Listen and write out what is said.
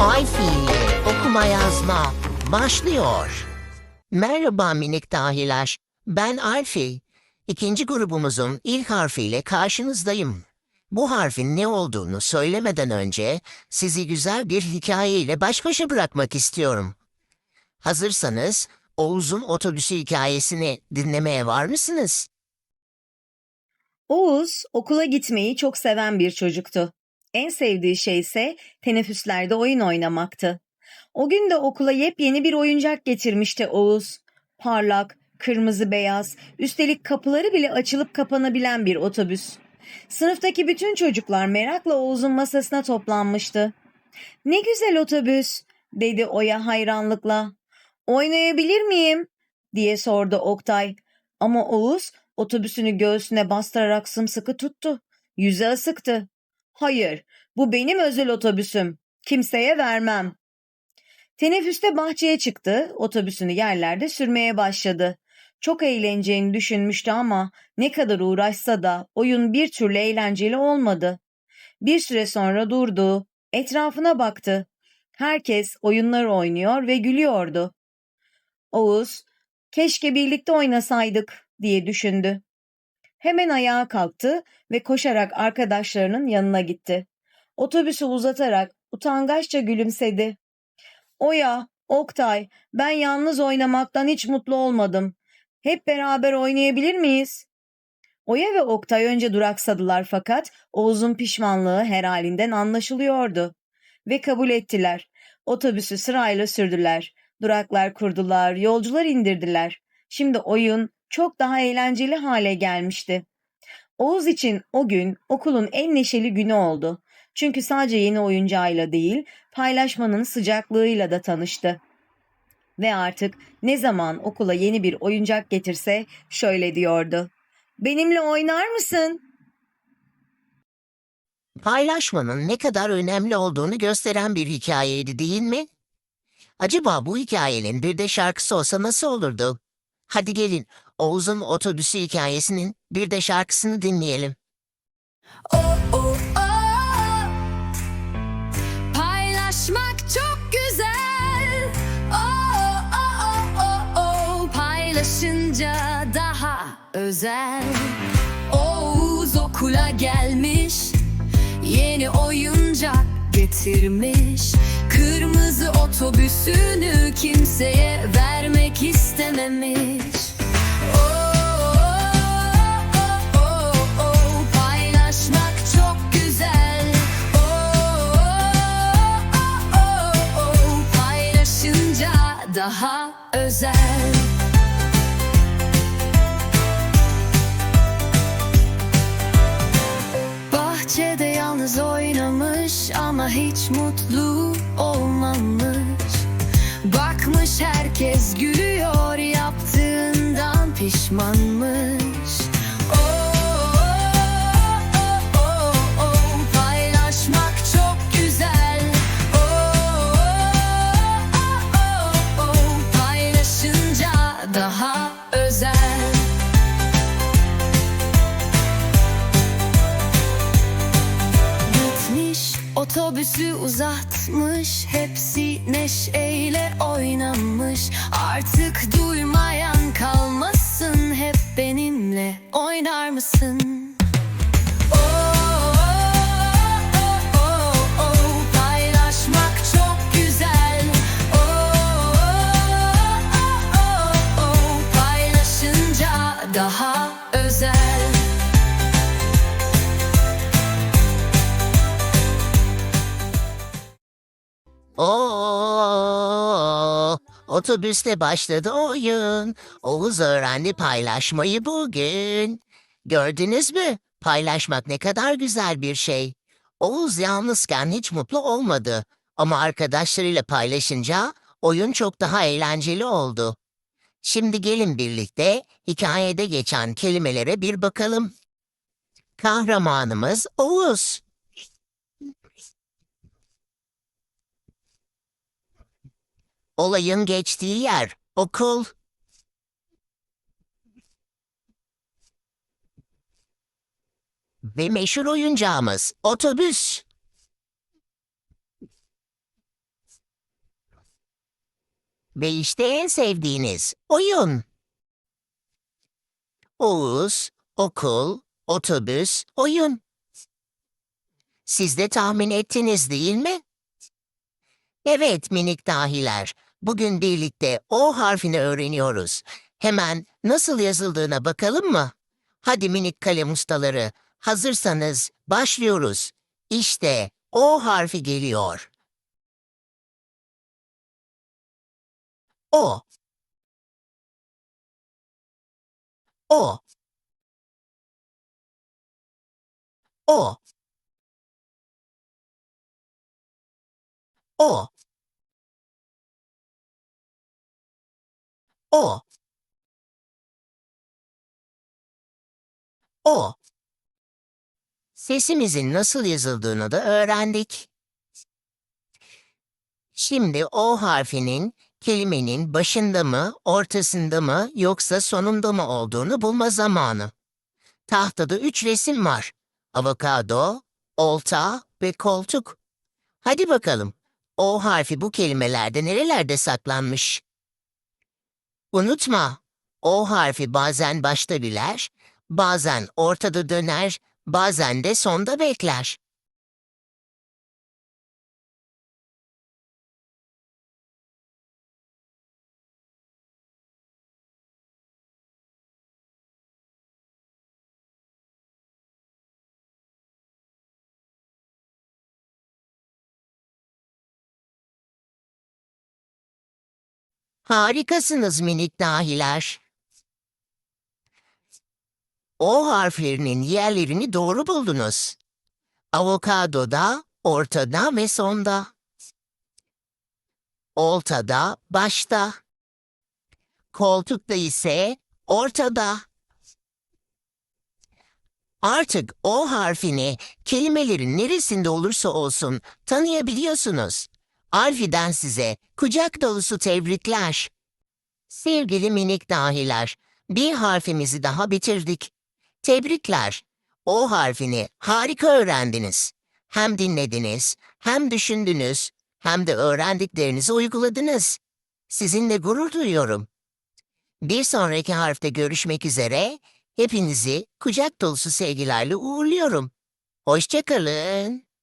Ay fiili okuma yazma başlıyor. Merhaba minik dahiler. Ben Alfi. İkinci grubumuzun ilk harfiyle karşınızdayım. Bu harfin ne olduğunu söylemeden önce sizi güzel bir hikayeyle baş başa bırakmak istiyorum. Hazırsanız Oğuz'un otobüsü hikayesini dinlemeye var mısınız? Oğuz okula gitmeyi çok seven bir çocuktu. En sevdiği şey ise teneffüslerde oyun oynamaktı. O gün de okula yepyeni bir oyuncak getirmişti Oğuz. Parlak, kırmızı beyaz, üstelik kapıları bile açılıp kapanabilen bir otobüs. Sınıftaki bütün çocuklar merakla Oğuz'un masasına toplanmıştı. Ne güzel otobüs, dedi Oya hayranlıkla. Oynayabilir miyim? diye sordu Oktay. Ama Oğuz otobüsünü göğsüne bastırarak sımsıkı tuttu. Yüze asıktı. Hayır, bu benim özel otobüsüm. Kimseye vermem. Teneffüste bahçeye çıktı, otobüsünü yerlerde sürmeye başladı. Çok eğleneceğini düşünmüştü ama ne kadar uğraşsa da oyun bir türlü eğlenceli olmadı. Bir süre sonra durdu, etrafına baktı. Herkes oyunlar oynuyor ve gülüyordu. Oğuz, keşke birlikte oynasaydık diye düşündü. Hemen ayağa kalktı ve koşarak arkadaşlarının yanına gitti. Otobüsü uzatarak utangaçça gülümsedi. Oya, Oktay, ben yalnız oynamaktan hiç mutlu olmadım. Hep beraber oynayabilir miyiz? Oya ve Oktay önce duraksadılar fakat Oğuz'un pişmanlığı her halinden anlaşılıyordu. Ve kabul ettiler. Otobüsü sırayla sürdüler. Duraklar kurdular, yolcular indirdiler. Şimdi oyun çok daha eğlenceli hale gelmişti. Oğuz için o gün okulun en neşeli günü oldu. Çünkü sadece yeni oyuncağıyla değil, paylaşmanın sıcaklığıyla da tanıştı. Ve artık ne zaman okula yeni bir oyuncak getirse şöyle diyordu. Benimle oynar mısın? Paylaşmanın ne kadar önemli olduğunu gösteren bir hikayeydi değil mi? Acaba bu hikayenin bir de şarkısı olsa nasıl olurdu? Hadi gelin Oğuz'un otobüsü hikayesinin bir de şarkısını dinleyelim. Oh, oh, oh. Paylaşmak çok güzel. Oh, oh, oh, oh, oh. Paylaşınca daha özel. Oğuz okula gelmiş. Yeni oyuncak getirmiş. Kırmızı otobüsünü kimseye vermek istememiş. Özel. Bahçede yalnız oynamış ama hiç mutlu olmamış. Bakmış herkes gülüyor yaptığından pişmanmış. Otobüsü uzatmış Hepsi neşeyle oynamış Artık duymayan kalmasın Hep benimle oynar mısın? Oh, oh, Oo, otobüste başladı oyun. Oğuz öğrendi paylaşmayı bugün. Gördünüz mü? Paylaşmak ne kadar güzel bir şey. Oğuz yalnızken hiç mutlu olmadı. Ama arkadaşlarıyla paylaşınca oyun çok daha eğlenceli oldu. Şimdi gelin birlikte hikayede geçen kelimelere bir bakalım. Kahramanımız Oğuz. Olayın geçtiği yer, okul. Ve meşhur oyuncağımız otobüs. Ve işte en sevdiğiniz oyun. Oğuz, okul, otobüs, oyun. Siz de tahmin ettiniz değil mi? Evet minik dahiler. Bugün birlikte O harfini öğreniyoruz. Hemen nasıl yazıldığına bakalım mı? Hadi minik kalem ustaları, hazırsanız başlıyoruz. İşte O harfi geliyor. O. O. O. O. O. O. Sesimizin nasıl yazıldığını da öğrendik. Şimdi O harfinin kelimenin başında mı, ortasında mı yoksa sonunda mı olduğunu bulma zamanı. Tahtada üç resim var. Avokado, olta ve koltuk. Hadi bakalım. O harfi bu kelimelerde nerelerde saklanmış? Unutma, O harfi bazen başta güler, bazen ortada döner, bazen de sonda bekler. Harikasınız minik dahiler. O harflerinin yerlerini doğru buldunuz. Avokadoda, ortada ve sonda. Oltada, başta. Koltukta ise ortada. Artık o harfini kelimelerin neresinde olursa olsun tanıyabiliyorsunuz. Alfi'den size kucak dolusu tebrikler. Sevgili minik dahiler, bir harfimizi daha bitirdik. Tebrikler. O harfini harika öğrendiniz. Hem dinlediniz, hem düşündünüz, hem de öğrendiklerinizi uyguladınız. Sizinle gurur duyuyorum. Bir sonraki harfte görüşmek üzere. Hepinizi kucak dolusu sevgilerle uğurluyorum. Hoşçakalın.